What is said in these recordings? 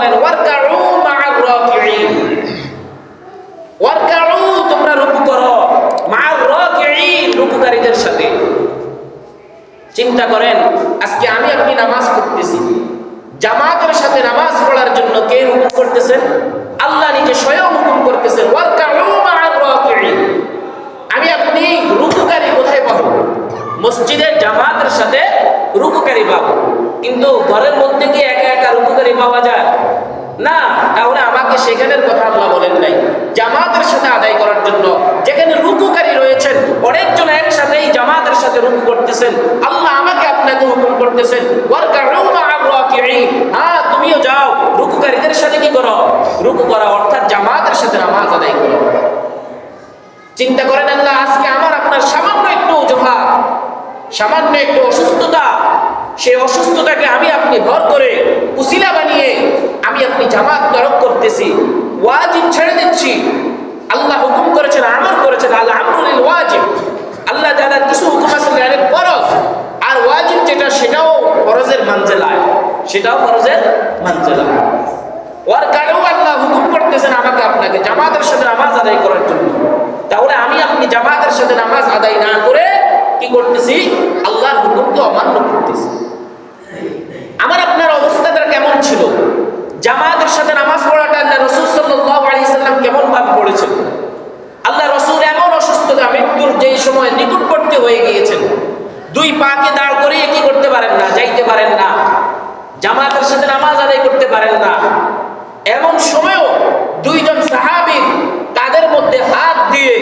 বলেন তোমরা রুকু করো রুকুকারীদের সাথে। চিন্তা করেন, আজকে আমি আপনি নামাজ পড়তেছি। জামাতের সাথে নামাজ পড়ার জন্য কে হুকুম করতেছেন? আল্লাহ নিজে স্বয়ং হুকুম করতেছেন আমি আপনি রুকুকারী কোথায় পাবো? মসজিদের জামাতের সাথে রুকুকারী পাবো। কিন্তু ঘরের মধ্যে কি একা একা রুকুকারী পাওয়া যায়? না, তাহলে আমাকে সেখানের কথা আল্লাহ বলেন নাই। জামাতের সাথে আদায় করার জন্য যেখানে রুকুকারী রয়েছেন, অনেকজন একসাথেই জামাতের সাথে রুকু করতেছেন। আল্লাহ আমাকে আপনাকে হুকুম করতেছেন হ্যাঁ তুমিও যাও রুকুকারীদের সাথে কি করো? রুকু করা অর্থাৎ জামাতের সাথে নামাজ আদায় করো। চিন্তা করেন আল্লাহ, আজকে আমার আপনার সামান্য একটু অজুহাত, সামান্য একটু অসুস্থতা সেই অসুস্থতাকে আমি আপনি ভর করে উসিলা বানিয়ে আমি আপনি জামাত তরক করতেছি। ওয়াজিব ছেড়ে দিচ্ছি। আল্লাহ হুকুম করেছেন আমর করেছেন আল্লাহ আমরুল ওয়াজিব। আল্লাহ তাআলার কিছু হুকুম আছে ডাইরেক্ট ফরজ। আর ওয়াজিব যেটা, সেটাও ফরজের মানজেলায়। সেটাও ফরজের মানজেলায়। ওর কারেও আল্লাহ হুকুম করতেছেন আমাকে আপনাকে জামাতের সাথে নামাজ আদায় করার জন্য। তাহলে আমি আপনি জামাতের সাথে নামাজ আদায় না করে কি করতেছি? আল্লাহর হুকুমকে অমান্য করতেছি। আমার আপনার অবস্থাটা কেমন ছিল? জামাতের সাথে নামাজ পড়াটা আল্লাহ রসুল সাল্লাল্লাহু আলাইহি সাল্লাম কেমন ভাব পড়েছেন আল্লাহ রসুল এমন অসুস্থতা, মৃত্যুর যেই সময় নিকটবর্তী হয়ে গিয়েছেন, দুই পাকে দাঁড় করিয়ে কি করতে পারেন না, যাইতে পারেন না। জামাতের সাথে নামাজ আদায় করতে পারেন না। এমন সময়ও দুইজন সাহাবীর তাদের মধ্যে হাত দিয়ে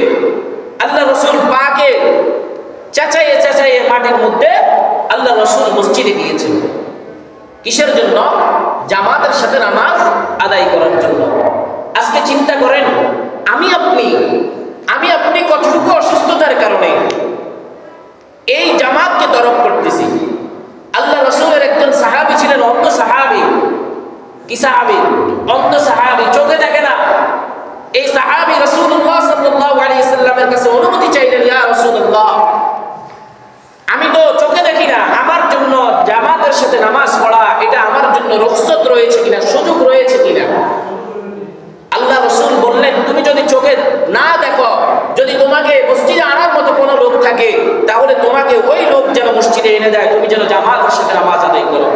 আল্লাহ রসুল পাকে চেঁচাইয়ে চেঁচাইয়ে মাটির মধ্যে আল্লাহ রসুল মসজিদে গিয়েছেন। কিসের জন্য? জামাতের সাথে নামাজ আদায় করার জন্য। আজকে চিন্তা করেন, আমি আপনি আমি আপনি কতটুকু অসুস্থতার কারণে এই জামাতকে তরফ করতেছি? আল্লাহ রসুলের একজন সাহাবি ছিলেন, অন্ধ সাহাবি। কি সাহাবি? অন্ধ সাহাবি, চোখে দেখে না। এই সাহাবি রসুল্লাহ সাল্লামের কাছে অনুমতি চাইলেন, ইয়া রাসূলুল্লাহ, আমি তো চোখে দেখি না। আমার জন্য জামাতের সাথে নামাজ পড়া জন্য রুখসত রয়েছে কিনা, সুযোগ রয়েছে কিনা? আল্লাহ রসুল বললেন, তুমি যদি চোখে না দেখো, যদি তোমাকে মসজিদে আনার মতো কোনো লোক থাকে, তাহলে তোমাকে ওই লোক যেন মসজিদে এনে দেয়, তুমি যেন জামাতের সাথে নামাজ আদায় করো।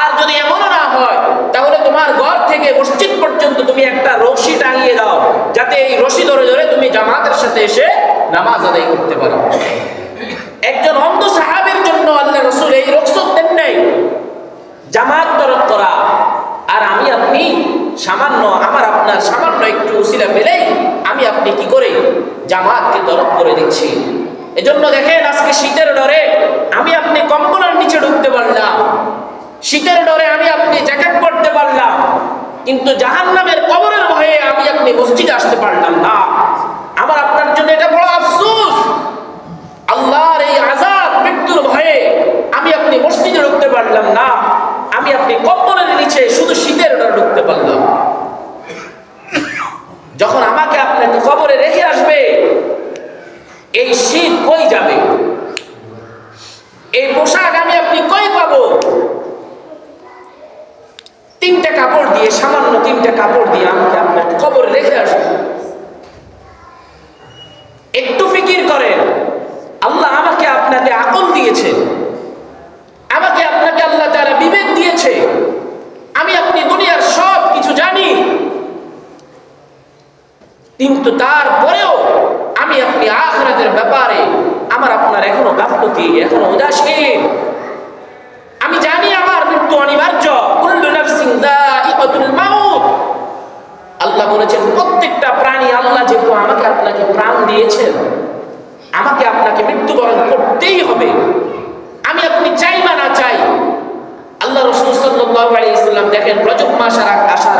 আর যদি এমনও না হয়, তাহলে তোমার ঘর থেকে মসজিদ পর্যন্ত তুমি একটা রশি টাঙিয়ে দাও, যাতে এই রশি ধরে ধরে তুমি জামাতের সাথে এসে নামাজ আদায় করতে পারো একজন অন্ধ সাহাবের জন্য আল্লাহ রসুল এই রকসত দেন নাই জামাত তরফ করা আর আমি আপনি সামান্য আমার আপনার সামান্য একটু উসিলা পেলেই আমি আপনি কি করে জামাতকে তরফ করে দিচ্ছি? এজন্য দেখেন আজকে শীতের ডরে আমি আপনি কম্বলের নিচে ঢুকতে পারলাম। শীতের ডরে আমি আপনি জ্যাকেট পরতে পারলাম। কিন্তু জাহান্নামের কবরের ভয়ে আমি আপনি মসজিদে আসতে পারলাম না। আমার আপনার জন্য এটা বড় আফসোস। আল্লাহর এই আজাব, মৃত্যুর ভয়ে আমি আপনি মসজিদে ঢুকতে পারলাম না। আমি আপনি কম্বলের নিচে শুধু শীতের ডরে ঢুকতে পারলাম। যখন আমাকে আপনাকে কবরে রেখে আসবে, এই শীত কই যাবে? এই পোশাক আমি আপনি কই পাবো? তিনটা কাপড় দিয়ে, সামান্য তিনটা কাপড় দিয়ে আমাকে আপনার কবরে রেখে আসবে একটু ফিকির করেন আল্লাহ আমাকে আপনাকে আকল দিয়েছে আমাকে আপনাকে আল্লাহ তারা বিবেক দিয়েছে আমি আপনি দুনিয়ার সব কিছু জানি কিন্তু তারপরেও আমি আপনি আখরাতের ব্যাপারে আমার আপনার এখনও গাফলতি এখনও উদাসীন। আমি জানি আমার মৃত্যু অনিবার্য। আল্লাহ বলেছেন, প্রত্যেকটা প্রাণী আল্লাহ যেহেতু আমাকে আপনাকে প্রাণ দিয়েছেন, আমাকে আপনাকে মৃত্যুবরণ করতেই হবে। আমি আপনি চাই বা না চাই? আল্লাহ রসুল সাল্লাল্লাহু আলাইহি সাল্লাম দেখেন, রজব মাস আসার